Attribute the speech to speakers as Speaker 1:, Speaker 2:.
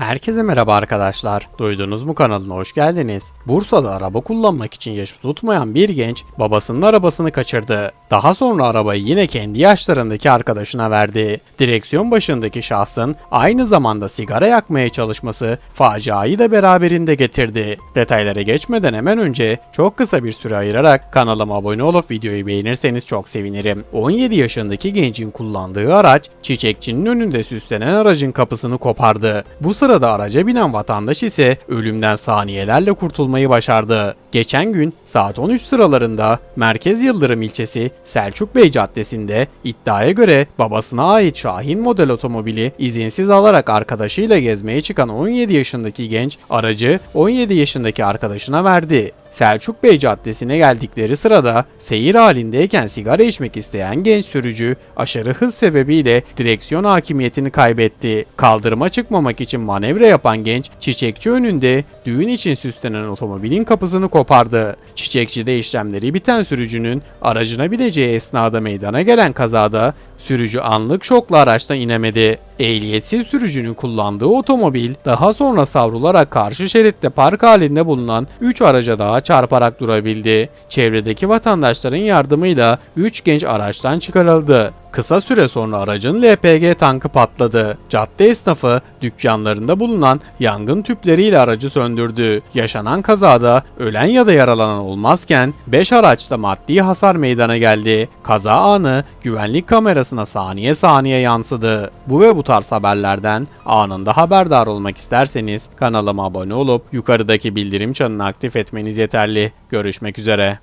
Speaker 1: Herkese merhaba arkadaşlar. Duydunuz mu kanalına hoş geldiniz. Bursa'da araba kullanmak için yaşı tutmayan bir genç babasının arabasını kaçırdı. Daha sonra arabayı yine kendi yaşlarındaki arkadaşına verdi. Direksiyon başındaki şahsın aynı zamanda sigara yakmaya çalışması faciayı da beraberinde getirdi. Detaylara geçmeden hemen önce çok kısa bir süre ayırarak kanalıma abone olup videoyu beğenirseniz çok sevinirim. 17 yaşındaki gencin kullandığı araç çiçekçinin önünde süslenen aracın kapısını kopardı. Bu sırada araca binen vatandaş ise ölümden saniyelerle kurtulmayı başardı. Geçen gün saat 13 sıralarında Merkez Yıldırım ilçesi Selçuk Bey Caddesi'nde iddiaya göre babasına ait Şahin model otomobili izinsiz alarak arkadaşıyla gezmeye çıkan 17 yaşındaki genç aracı 17 yaşındaki arkadaşına verdi. Selçuk Bey Caddesi'ne geldikleri sırada seyir halindeyken sigara içmek isteyen genç sürücü aşırı hız sebebiyle direksiyon hakimiyetini kaybetti. Kaldırıma çıkmamak için manevra yapan genç çiçekçi önünde düğün için süslenen otomobilin kapısını kopardı. Çiçekçide işlemleri biten sürücünün aracına bineceği esnada meydana gelen kazada sürücü anlık şokla araçtan inemedi. Ehliyetsiz sürücünün kullandığı otomobil daha sonra savrularak karşı şeritte park halinde bulunan 3 araca daha çarparak durabildi. Çevredeki vatandaşların yardımıyla 3 genç araçtan çıkarıldı. Kısa süre sonra aracın LPG tankı patladı. Cadde esnafı dükkanlarında bulunan yangın tüpleriyle aracı söndürdü. Yaşanan kazada ölen ya da yaralanan olmazken 5 araçta maddi hasar meydana geldi. Kaza anı güvenlik kamerasına saniye saniye yansıdı. Bu ve bu tarz haberlerden anında haberdar olmak isterseniz kanalıma abone olup yukarıdaki bildirim çanını aktif etmeniz yeterli. Görüşmek üzere.